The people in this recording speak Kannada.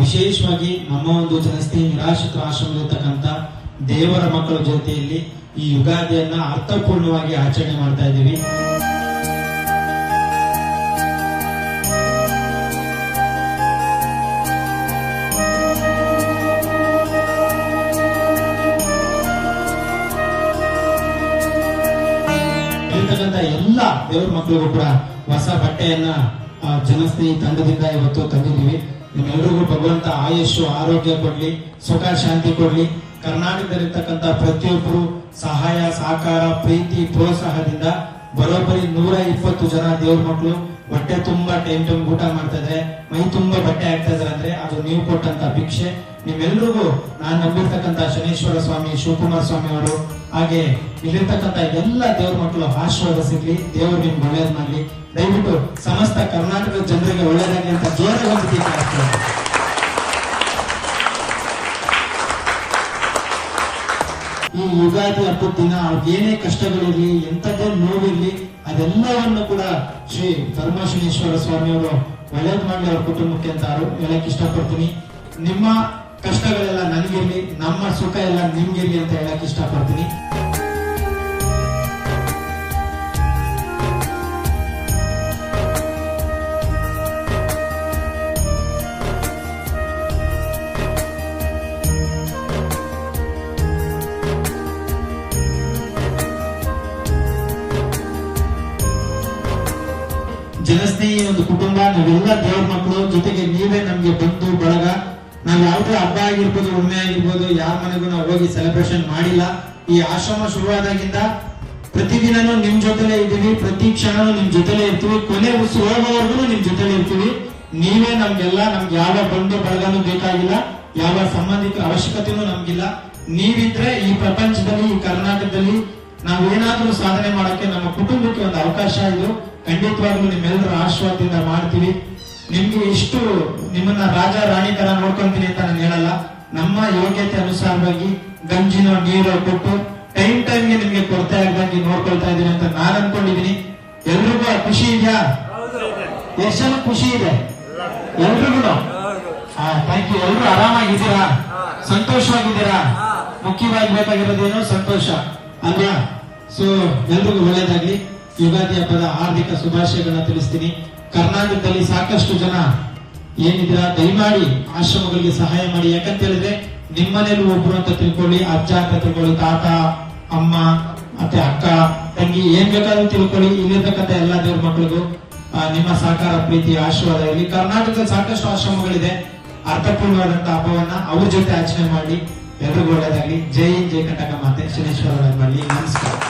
ವಿಶೇಷವಾಗಿ ನಮ್ಮ ಒಂದು ಜನಸ್ಥಿ ನಿರಾಶ್ರಿತ ಆಶ್ರಮದಲ್ಲಿರ್ತಕ್ಕಂಥ ದೇವರ ಮಕ್ಕಳ ಜೊತೆಯಲ್ಲಿ ಈ ಯುಗಾದಿಯನ್ನ ಅರ್ಥಪೂರ್ಣವಾಗಿ ಆಚರಣೆ ಮಾಡ್ತಾ ಇದ್ದೀವಿ. ಎಲ್ಲ ದೇವ್ರ ಮಕ್ಕಳಿಗೂ ಕೂಡ ಹೊಸ ಬಟ್ಟೆಯನ್ನ ಜನಸ್ನೇಹಿ ತಂಡದಿಂದ ಇವತ್ತು ತಂದಿದ್ದೀವಿ. ನಿಮ್ಮೆಲ್ಲರಿಗೂ ಭಗವಂತ ಆಯುಷು ಆರೋಗ್ಯ ಕೊಡ್ಲಿ, ಸುಖ, ಶಾಂತಿ ಕೊಡ್ಲಿ. ಕರ್ನಾಟಕದಲ್ಲಿರ್ತಕ್ಕಂಥ ಪ್ರತಿಯೊಬ್ಬರು ಸಹಾಯ, ಸಹಕಾರ, ಪ್ರೀತಿ, ಪ್ರೋತ್ಸಾಹದಿಂದ ಬರೋಬ್ಬರಿ ನೂರ ಇಪ್ಪತ್ತು ಜನ ದೇವ್ರ ಮಕ್ಕಳು ಹೊಟ್ಟೆ ತುಂಬಾ ಟೈಮ್ ಟೈಮ್ ಊಟ ಮಾಡ್ತಾ ಇದ್ರೆ ಮೈ ತುಂಬಾ ಬಟ್ಟೆ ಆಗ್ತಾ ಇದ್ರೆ ಅಂದ್ರೆ ಅದು ನೀವು ಕೊಟ್ಟಂತ ಭಿಕ್ಷೆ. ನಿಮ್ಮೆಲ್ರಿಗೂ ನಾನು ನಂಬಿರ್ತಕ್ಕಂಥ ಶನೇಶ್ವರ ಸ್ವಾಮಿ, ಶಿವಕುಮಾರ್ ಸ್ವಾಮಿ ಅವರು, ಹಾಗೆ ಇಲ್ಲಿರ್ತಕ್ಕಂಥ ಎಲ್ಲ ದೇವ್ರ ಮಕ್ಕಳು ಆಶೀರ್ವಾದ ಸಿಗ್ಲಿ, ದೇವರು ನಿಮ್ಗೆ ಒಳ್ಳೇದ್ ಮಾಡ್ಲಿ. ದಯವಿಟ್ಟು ಸಮಸ್ತ ಕರ್ನಾಟಕದ ಜನರಿಗೆ ಒಳ್ಳೇದಾಗ್ಲಿ ಅಂತ ಜೋರಾಗಿ ಈ ಯುಗಾದಿ ಹಬ್ಬದ ದಿನ ಅವ್ರಿಗೆ ಏನೇ ಕಷ್ಟಗಳಿರ್ಲಿ, ಎಂಥದ್ದೇ ನೋವಿರ್ಲಿ, ಅದೆಲ್ಲವನ್ನು ಕೂಡ ಶ್ರೀ ಧರ್ಮಶನೇಶ್ವರ ಸ್ವಾಮಿಯವರು ಒಳ್ಳೇದು ಮಾಡ್ಲಿ ಅವ್ರ ಕುಟುಂಬಕ್ಕೆ ಅಂತ ಹೇಳಕ್ ಇಷ್ಟಪಡ್ತೀನಿ. ನಿಮ್ಮ ಕಷ್ಟಗಳೆಲ್ಲ ನನಗಿರಲಿ, ನಮ್ಮ ಸುಖ ಎಲ್ಲ ನಿಮ್ಗಿರ್ಲಿ ಅಂತ ಹೇಳಕ್ ಇಷ್ಟಪಡ್ತೀನಿ. ಜನಸ್ನೇಹಿ ಒಂದು ಕುಟುಂಬ, ನಾವೆಲ್ಲ ದೇವ್ರ ಮಕ್ಕಳು, ಜೊತೆಗೆ ನೀವೇ ನಮ್ಗೆ ಬಂಧು ಬಳಗ. ನಾವ್ ಯಾವ್ದೇ ಹಬ್ಬ ಆಗಿರ್ಬೋದು ಒಮ್ಮೆ ಆಗಿರ್ಬೋದು ಯಾರ ಮನೆಗೂ ನಾವು ಹೋಗಿ ಸೆಲೆಬ್ರೇಷನ್ ಮಾಡಿಲ್ಲ. ಈ ಆಶ್ರಮ ಶುರುವಾದಾಗಿಂದ ಪ್ರತಿದಿನನೂ ನಿಮ್ ಜೊತೆಲೇ ಇದ್ದೀವಿ, ಪ್ರತಿ ಕ್ಷಣನೂ ನಿಮ್ ಜೊತೆಲೇ ಇರ್ತೀವಿ, ಕೊನೆ ಉಸು ಹೋಗೋವರೆಗೂ ನಿಮ್ ಜೊತೆಲೇ ಇರ್ತೀವಿ. ನೀವೇ ನಮ್ಗೆಲ್ಲ, ನಮ್ಗೆ ಯಾವ ಬಂಧು ಬಳಗನೂ ಬೇಕಾಗಿಲ್ಲ, ಯಾವ ಸಂಬಂಧಿತ ಅವಶ್ಯಕತೆನೂ ನಮ್ಗಿಲ್ಲ. ನೀವಿದ್ರೆ ಈ ಪ್ರಪಂಚದಲ್ಲಿ, ಈ ಕರ್ನಾಟಕದಲ್ಲಿ ನಾವು ಏನಾದ್ರೂ ಸಾಧನೆ ಮಾಡಕ್ಕೆ ನಮ್ಮ ಕುಟುಂಬಕ್ಕೆ ಒಂದು ಅವಕಾಶ ಇದು. ಖಂಡಿತವಾಗ್ಲೂ ನಿಮ್ಮೆಲ್ಲರ ಆಶೀರ್ವಾದದಿಂದ ಮಾಡ್ತೀವಿ. ನಿಮ್ಗೆ ಇಷ್ಟು ನಿಮ್ಮನ್ನ ರಾಜ ರಾಣಿ ತರ ನೋಡ್ಕೊಂತೀನಿ ಅಂತ ನಾನು ಹೇಳಲ್ಲ. ನಮ್ಮ ಯೋಗ್ಯತೆ ಅನುಸಾರವಾಗಿ ಗಂಜಿನೋ ನೀರೋ ಕೊಟ್ಟು ಟೈಮ್ ಟೈಮ್ಗೆ ನಿಮ್ಗೆ ಕೊರತೆ ಆಗದಂಗೆ ನೋಡ್ಕೊಳ್ತಾ ಇದೀನಿ ಅಂತ ನಾನು ಅನ್ಕೊಂಡಿದೀನಿ ಎಲ್ರಿಗೂ ಖುಷಿ ಇದೆಯಾ? ಎಷ್ಟು ಖುಷಿ ಇದೆ? ಎಲ್ರಿಗೂ? ಥ್ಯಾಂಕ್ ಯು ಎಲ್ರು ಆರಾಮಾಗಿದ್ದೀರಾ? ಸಂತೋಷವಾಗಿದ್ದೀರಾ? ಮುಖ್ಯವಾಗಿ ಬೇಕಾಗಿರೋದೇನು ಸಂತೋಷ? ಅಲ್ವಾ? ಸೊ ಎಲ್ರಿಗೂ ಒಳ್ಳೇದಾಗ್ಲಿ. ಯುಗಾದಿ ಹಬ್ಬದ ಹಾರ್ದಿಕ ಶುಭಾಶಯಗಳನ್ನ ತಿಳಿಸ್ತೀನಿ. ಕರ್ನಾಟಕದಲ್ಲಿ ಸಾಕಷ್ಟು ಜನ ಏನಿದ್ರ, ದಯಮಾಡಿ ಆಶ್ರಮಗಳಿಗೆ ಸಹಾಯ ಮಾಡಿ. ಯಾಕಂತ ಹೇಳಿದ್ರೆ ನಿಮ್ಮನೇಲಿ ಒಬ್ರು ಅಂತ ತಿಳ್ಕೊಳ್ಳಿ. ಅಜ್ಜ ಅಂತ ತಿಳ್ಕೊಳ್ಳಿ. ತಾತ, ಅಮ್ಮ, ಮತ್ತೆ ಅಕ್ಕ, ತಂಗಿ, ಏನ್ ಬೇಕಾದ್ರೂ ತಿಳ್ಕೊಳ್ಳಿ. ಇಲ್ಲಿರ್ತಕ್ಕಂಥ ಎಲ್ಲಾ ದೇವ್ರ ಮಕ್ಕಳಿಗೂ ನಿಮ್ಮ ಸಹಕಾರ, ಪ್ರೀತಿ, ಆಶೀರ್ವಾದ ಇರಲಿ. ಕರ್ನಾಟಕದಲ್ಲಿ ಸಾಕಷ್ಟು ಆಶ್ರಮಗಳಿದೆ. ಅರ್ಥಪೂರ್ಣವಾದಂತಹ ಹಬ್ಬವನ್ನ ಅವ್ರ ಜೊತೆ ಆಚರಣೆ ಮಾಡಿ. ಎಲ್ರಿಗೂ ಒಳ್ಳೇದಾಗ್ಲಿ ಜೈ ಹಿಂದ್ ಜೈ ಕಟಕ ಮಾತೆ ಶನೇಶ್ವರ ಮಾಡಲಿ ನಮಸ್ಕಾರ